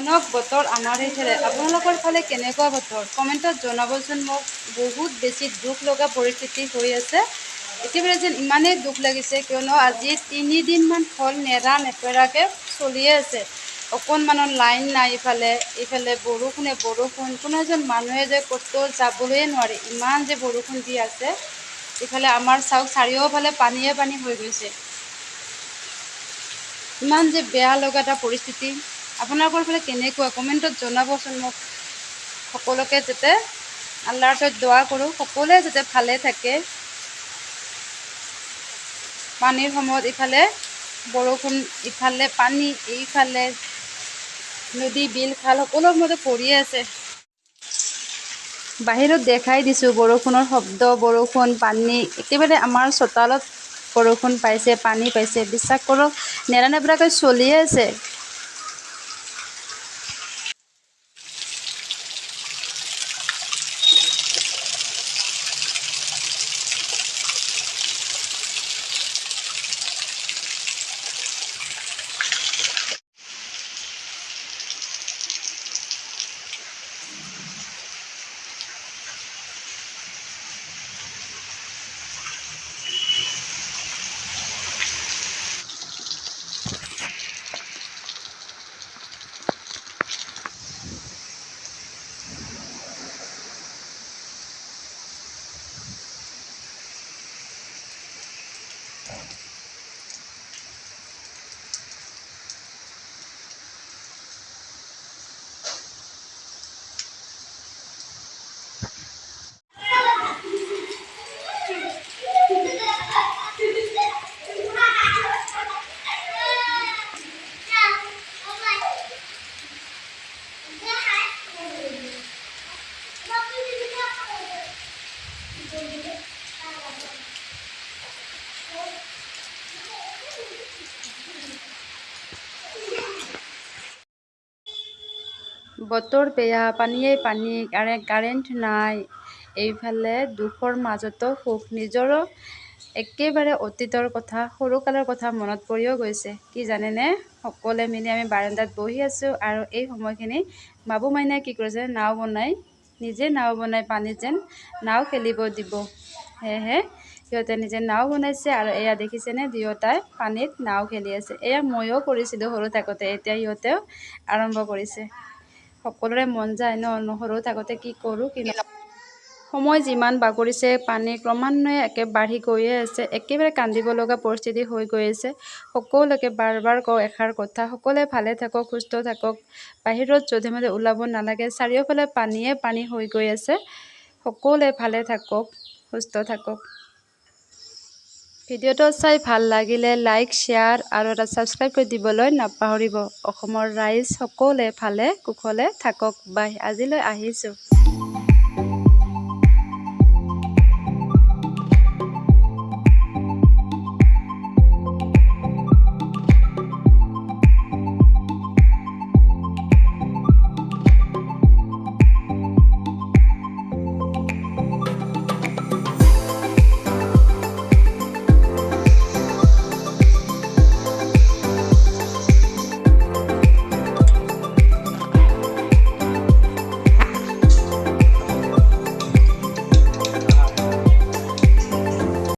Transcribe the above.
ভয়ানক বতৰ আমাৰ এইফালে আপোনালোকৰ ফালে কেনেকুৱা বতৰ? কমেণ্টত জনাবচোন মোক। বহুত বেছি দুখ লগা পৰিস্থিতি হৈ আছে। একেবাৰে যেন ইমানেই দুখ লাগিছে কিয়নো আজি তিনিদিনমান হ'ল নেৰা নেপেৰাকৈ চলিয়ে আছে। অকণমানৰ লাইন নাই ইফালে। ইফালে বৰষুণে বৰষুণ। কোনো এজন মানুহে যে ক'তো যাবলৈয়ে নোৱাৰে। ইমান যে বৰষুণ দি আছে। ইফালে আমাৰ চাওক চাৰিওফালে পানীয়ে পানী হৈ গৈছে। ইমান যে বেয়া লগা এটা পৰিস্থিতি। আপোনালোকৰ ফালে কেনেকুৱা? কমেণ্টত জনাবচোন মোক। সকলোকে যাতে আল্লাৰ ওচৰত দোৱা কৰোঁ। সকলোৱে যাতে ভালে থাকে। পানীৰ সময়ত ইফালে বৰষুণ, ইফালে পানী, এইফালে নদী, বিল, খাল সকলো সময়তে পৰিয়ে আছে। বাহিৰত দেখাই দিছোঁ বৰষুণৰ শব্দ, বৰষুণ, পানী। একেবাৰে আমাৰ চোতালত বৰষুণ পাইছে, পানী পাইছে। বিশ্বাস কৰক, নেৰানেপেৰাকৈ চলিয়ে আছে। বতৰ বেয়া পানীয়ে পানী কাৰে কাৰেণ্ট নাই। এইফালে দুখৰ মাজতো সুখ নিজৰো একেবাৰে অতীতৰ কথা সৰুকালৰ কথা মনত পৰিও গৈছে। কি জানেনে? সকলোৱে মিলি আমি বাৰান্দাত বহি আছোঁ আৰু এই সময়খিনি বাবু মাইনাই কি কৰিছে? নাও বনাই নিজে নাও বনাই পানীত যেন নাও খেলিব দিব। সেয়েহে সিহঁতে নিজে নাও বনাইছে আৰু এয়া দেখিছেনে? দুয়োটাই পানীত নাও খেলি আছে। এয়া ময়ো কৰিছিলোঁ সৰু থাকোঁতে এতিয়া সিহঁতেও আৰম্ভ কৰিছে। সকলোৰে মন যায় ন? সৰু থাকোঁতে কি কৰোঁ কি সময় যিমান বাগৰিছে পানী ক্ৰমান্বয়ে একে বাঢ়ি গৈয়ে আছে। একেবাৰে কান্দিব লগা পৰিস্থিতি হৈ গৈ আছে। সকলোকে বাৰ বাৰ কওঁ এষাৰ কথা। সকলোৱে ভালে থাকক সুস্থ থাকক। বাহিৰত যধে মধে ওলাব নালাগে। চাৰিওফালে পানীয়ে পানী হৈ গৈ আছে। সকলোৱে ভালে থাকক সুস্থ থাকক। ভিডিঅ'টো চাই ভাল লাগিলে লাইক শ্বেয়াৰ আৰু এটা ছাবস্ক্ৰাইব কৰি দিবলৈ নাপাহৰিব। অসমৰ ৰাইজ সকলোৱে ভালে কুশলে থাকক। বাই আজিলৈ আহিছোঁ।